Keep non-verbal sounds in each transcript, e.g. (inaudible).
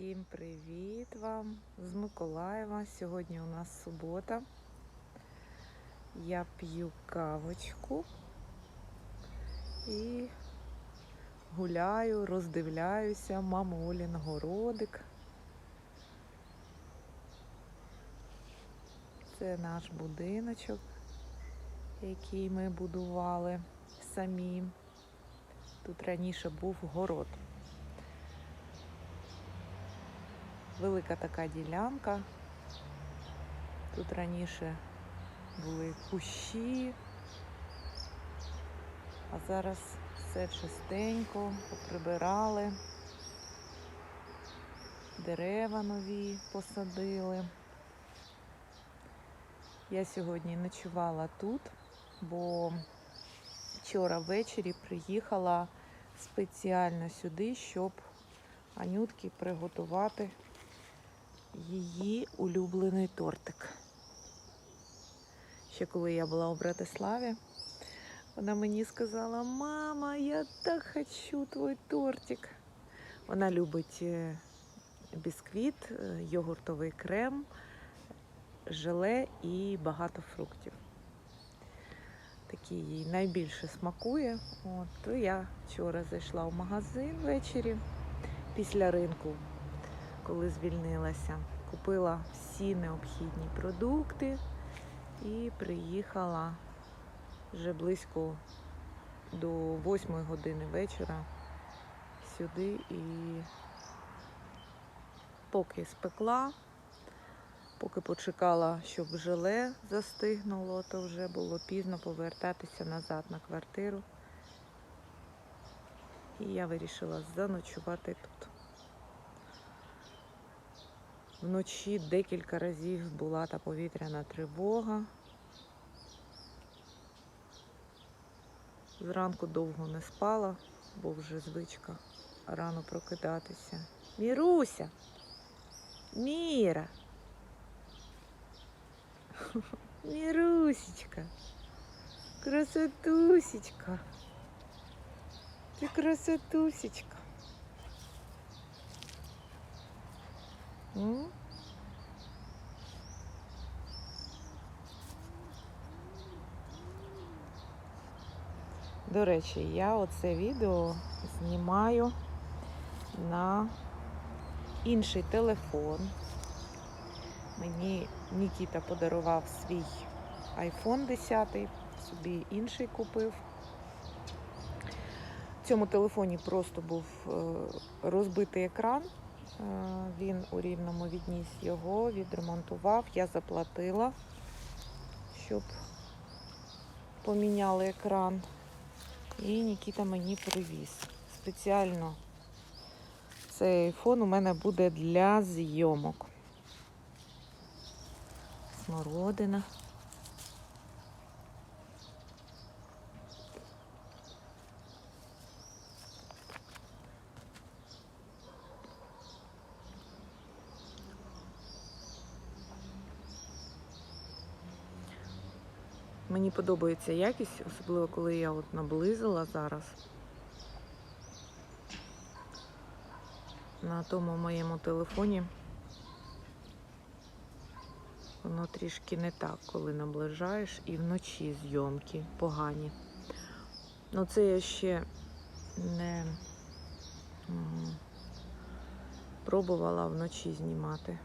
Всім привіт вам з Миколаєва. Сьогодні у нас субота. Я п'ю кавочку і гуляю, роздивляюся, мама Олін городик. Це наш будиночок, який ми будували самі. Тут раніше був город. Велика така ділянка. Тут раніше були кущі, а зараз все чистенько, поприбирали, дерева нові посадили. Я сьогодні ночувала тут, бо вчора ввечері приїхала спеціально сюди, щоб Анютки приготувати її улюблений тортик. Ще коли я була у Братиславі, вона мені сказала: Мама, я так хочу твій тортик. Вона любить е, бісквіт, е, йогуртовий крем, желе і багато фруктів. Такі їй найбільше смакує. От, то я вчора зайшла в магазин ввечері після ринку коли звільнилася. Купила всі необхідні продукти і приїхала вже близько до 8 години вечора сюди і поки спекла, поки почекала, щоб желе застигнуло, то вже було пізно повертатися назад на квартиру. І я вирішила заночувати тут. Вночі декілька разів була та повітряна тривога. Зранку довго не спала, бо вже звичка рано прокидатися. Міруся! Міра! (laughs) Мірусечка! Красотусечка! Ти красотусечка! До речі, я оце відео знімаю на інший телефон. Мені Нікіта подарував свій iPhone 10, собі інший купив. В цьому телефоні просто був е, розбитий екран. Е, Він у рівному відніс його, відремонтував. Я заплатила, щоб поміняли екран. І Нікіта мені привіз. Спеціально цей айфон у мене буде для зйомок. Смородина. Мені подобається якість, особливо коли я от наблизила зараз. На тому моєму телефоні воно трішки не так, коли наближаєш, і вночі зйомки погані. Ну це я ще не пробувала вночі знімати.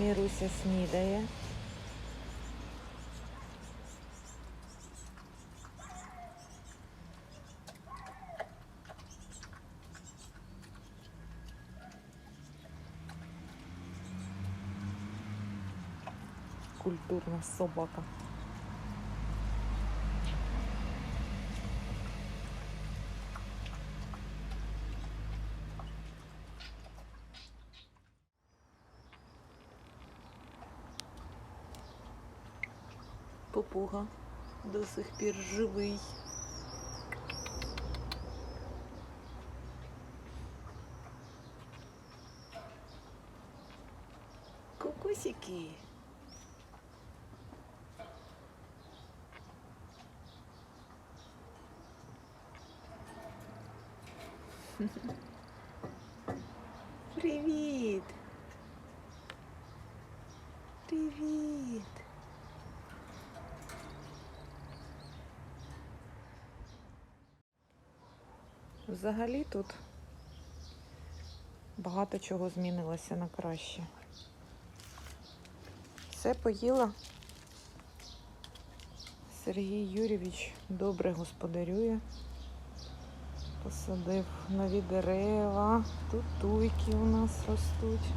Міруся снідає. Культурна собака. копуга до сих пір живий. Кукусики. Mm-hmm. Взагалі тут багато чого змінилося на краще. Все поїла. Сергій Юрійович добре господарює. Посадив нові дерева. Тут туйки у нас ростуть.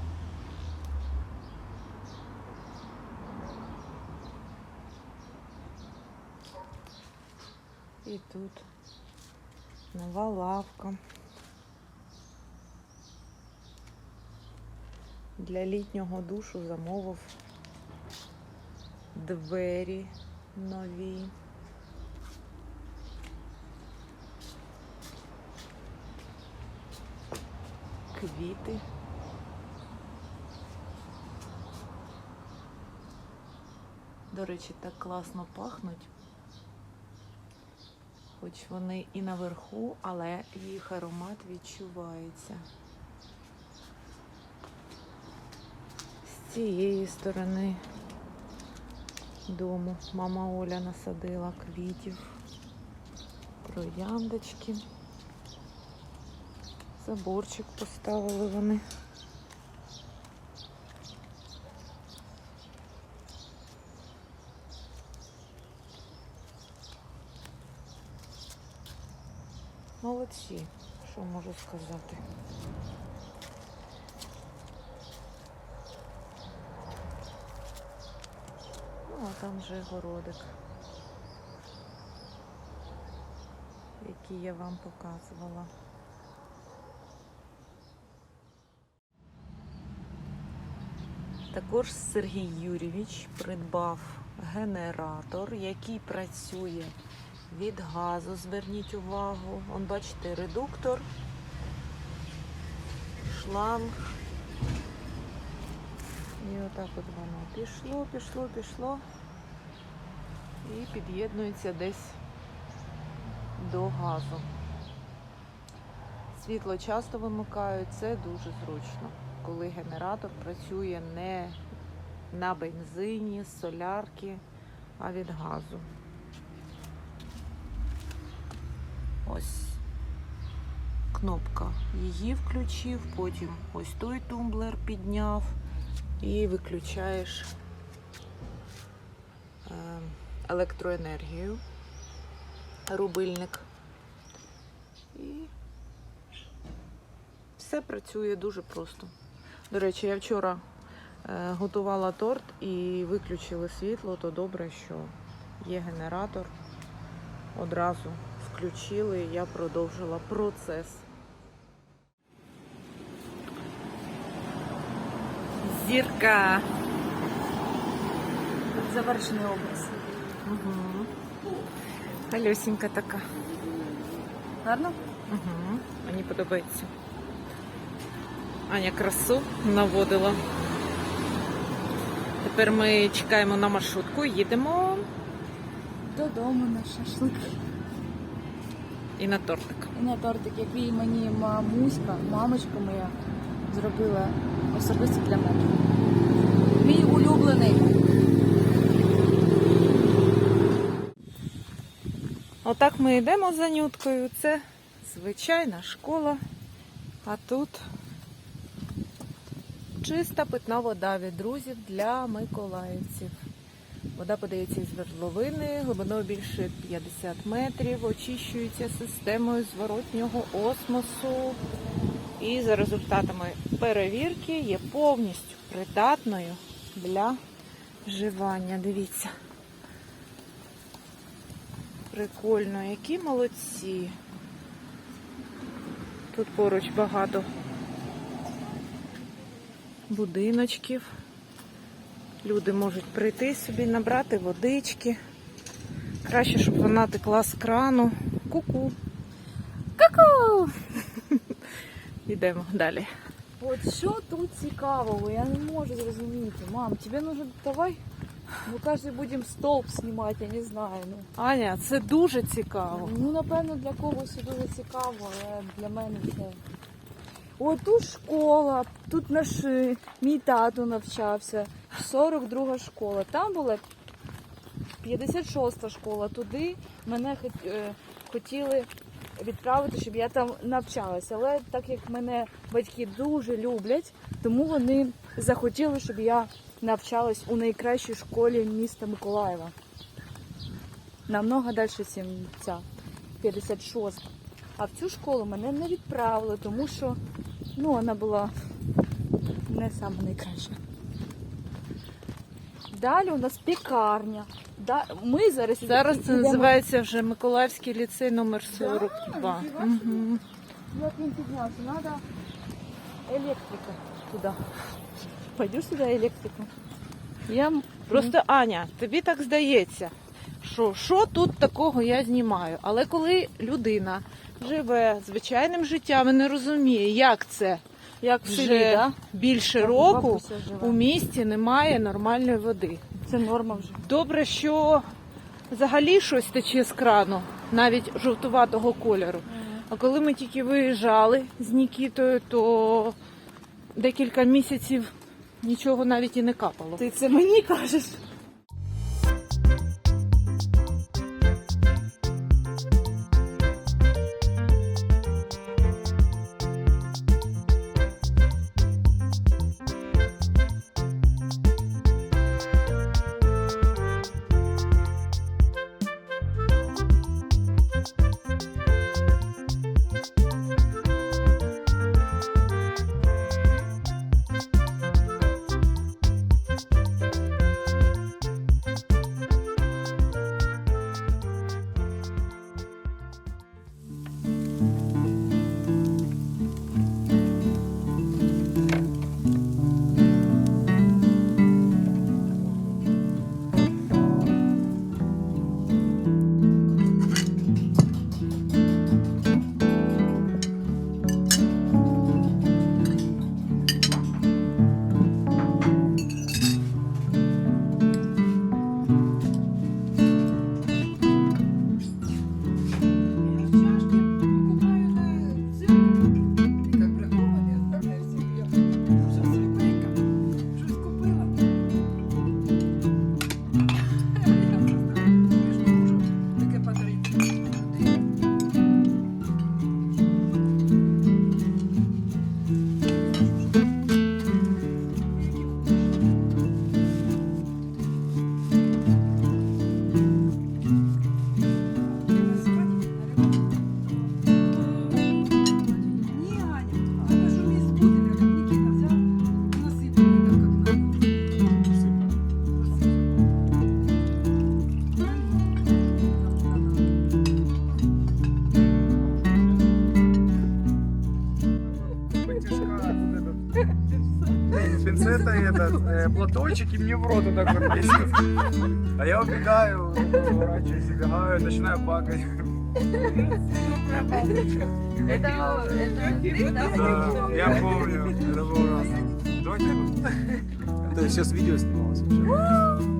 І тут нова лавка. Для літнього душу замовив двері нові. Квіти. До речі, так класно пахнуть. Хоч вони і наверху, але їх аромат відчувається. З цієї сторони дому мама Оля насадила квітів, трояндочки. Заборчик поставили вони. Молодці, що можу сказати. Ну, а там вже городик, який я вам показувала. Також Сергій Юрійович придбав генератор, який працює від газу. Зверніть увагу. Он бачите, редуктор, шланг. І отак от воно пішло, пішло, пішло. І під'єднується десь до газу. Світло часто вимикають, це дуже зручно, коли генератор працює не на бензині, солярки, а від газу. Ось кнопка її включив, потім ось той тумблер підняв і виключаєш е, електроенергію, рубильник. І все працює дуже просто. До речі, я вчора е, готувала торт і виключили світло, то добре, що є генератор. Одразу включили, і я продовжила процес. Зірка. Завершений образ. Угу. Колесенька така. Гарно? Угу. Мені подобається. Аня красу наводила. Тепер ми чекаємо на маршрутку, їдемо Додому на шашлик. І на тортик. І на тортик, який мені мамуська, мамочка моя зробила особисто для мене. Мій улюблений. Отак ми йдемо за нюткою. Це звичайна школа. А тут чиста питна вода від друзів для миколаївців. Вода подається із вердловини, глибиною більше 50 метрів, очищується системою зворотнього осмосу. І за результатами перевірки є повністю придатною для вживання. Дивіться. Прикольно, які молодці. Тут поруч багато будиночків. Люди можуть прийти собі, набрати водички. Краще, щоб вона текла з крану. Ку-ку. Ку-ку! (laughs) Йдемо далі. От що тут цікавого, я не можу зрозуміти. Мам, тебе нужно давай. Ну, каже, будемо стовп знімати, я не знаю. Ну. Аня, це дуже цікаво. Ну, напевно, для когось це дуже цікаво, але для мене це. О, тут школа, тут наш е, мій тато навчався, 42 школа. Там була 56 школа. Туди мене е, хотіли відправити, щоб я там навчалася. Але так як мене батьки дуже люблять, тому вони захотіли, щоб я навчалась у найкращій школі міста Миколаєва. Намного далі, ніж ця 56. А в цю школу мене не відправили, тому що ну, вона була не найкраща. Далі у нас пекарня. Да, Ми зараз Зараз це йдемо- називається вже Миколаївський ліцей номер 42. ніфіга Угу. Як він піднявся? Надо електрика туди. Пойдеш туди електрика? Я Просто Аня, тобі так здається, що що тут такого я знімаю. Але коли людина живе звичайним життям і не розуміє, як це як в селі, да? більше Як року у місті немає нормальної води. Це норма вже. Добре, що взагалі щось тече з крану, навіть жовтуватого кольору. А коли ми тільки виїжджали з Нікітою, то декілька місяців нічого навіть і не капало. Ти це мені кажеш? Платочек, и мне в рот вот так вот лезет. А я убегаю, поворачиваюсь, убегаю, начинаю плакать. Да, я помню, это был раз. То есть сейчас видео снималось вообще.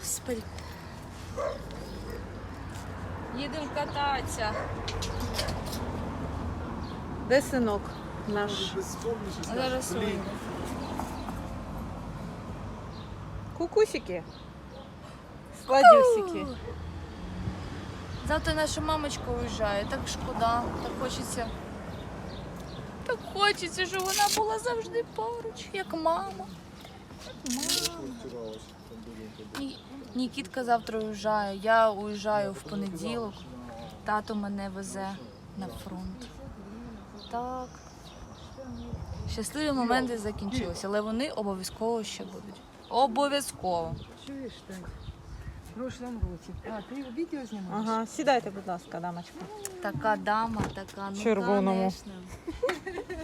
Господи. Їдемо кататися. Де синок наш? А Зараз вийде. Кукусики? Сладюсики. Завтра наша мамочка уїжджає, так шкода, так хочеться. Так хочеться, щоб вона була завжди поруч, як мама. Як мама. Ні- Нікітка завтра уїжджає, я уїжджаю в понеділок. Тато мене везе на фронт. Так. Щасливі моменти закінчилися, але вони обов'язково ще будуть. Обов'язково. Чуєш, Тань? В прошлом році. А, ти відео знімаєш? Ага, сідайте, будь ласка, дамочка. Така дама, така, ну Червоному. конечно.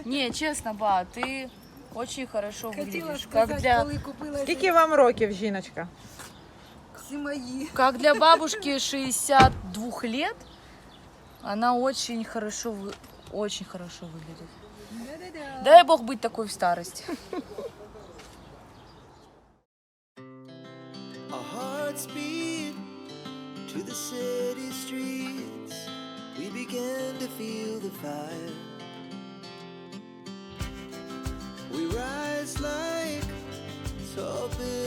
Не, честно, ба, ты очень хорошо Хотіла выглядишь. сказати, для, коли купила Скільки вам років, жіночка? Всі мої. как для бабушки 62 лет, она очень хорошо, вы- очень хорошо выглядит. Да-да-да. Дай бог быть такой в старости. To the city streets. We began to feel the fire. We rise like tall buildings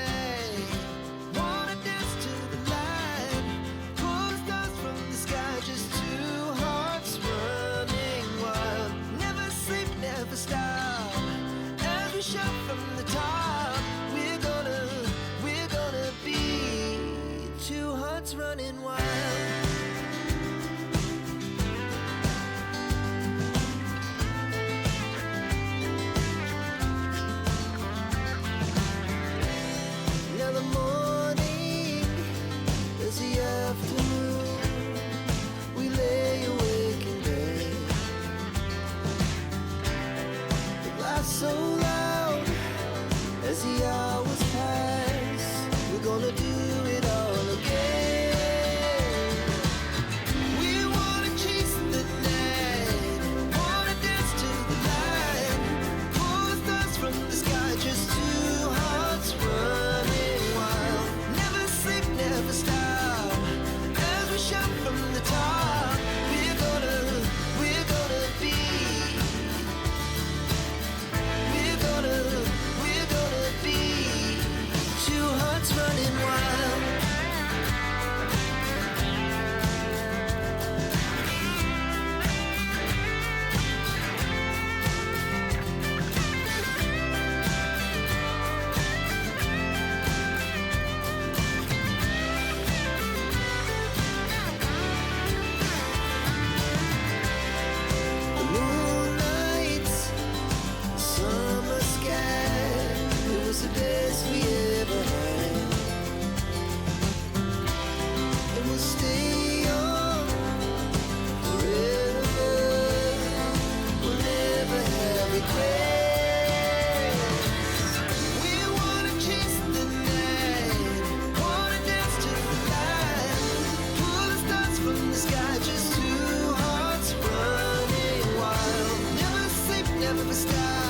superstar.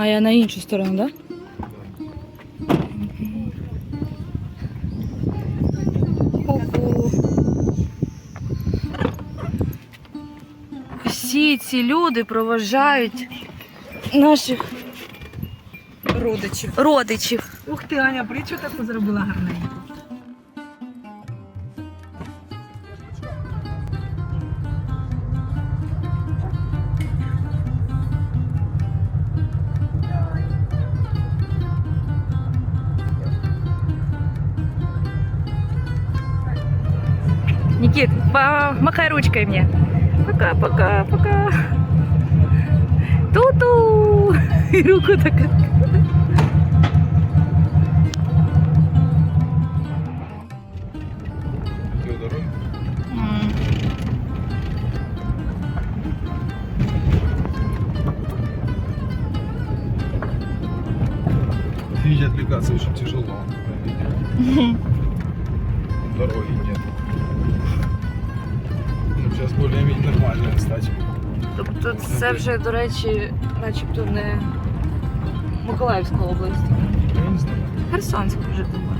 А я на іншу сторону, так? Ого. Всі ці люди проважають наших Родичів. родичів. Ух ти, Аня, притчу таку зробила гарненьку. Помахай ручкой мне. Пока, пока, пока. Ту-ту! (laughs) И руку так. Видеть отвлекаться очень тяжело. (laughs) Дороги нет. Сейчас более-менее нормально, кстати. Тобто це вже, до речі, начебто не Миколаївська область. Я не знаю. Херсонська вже думаю.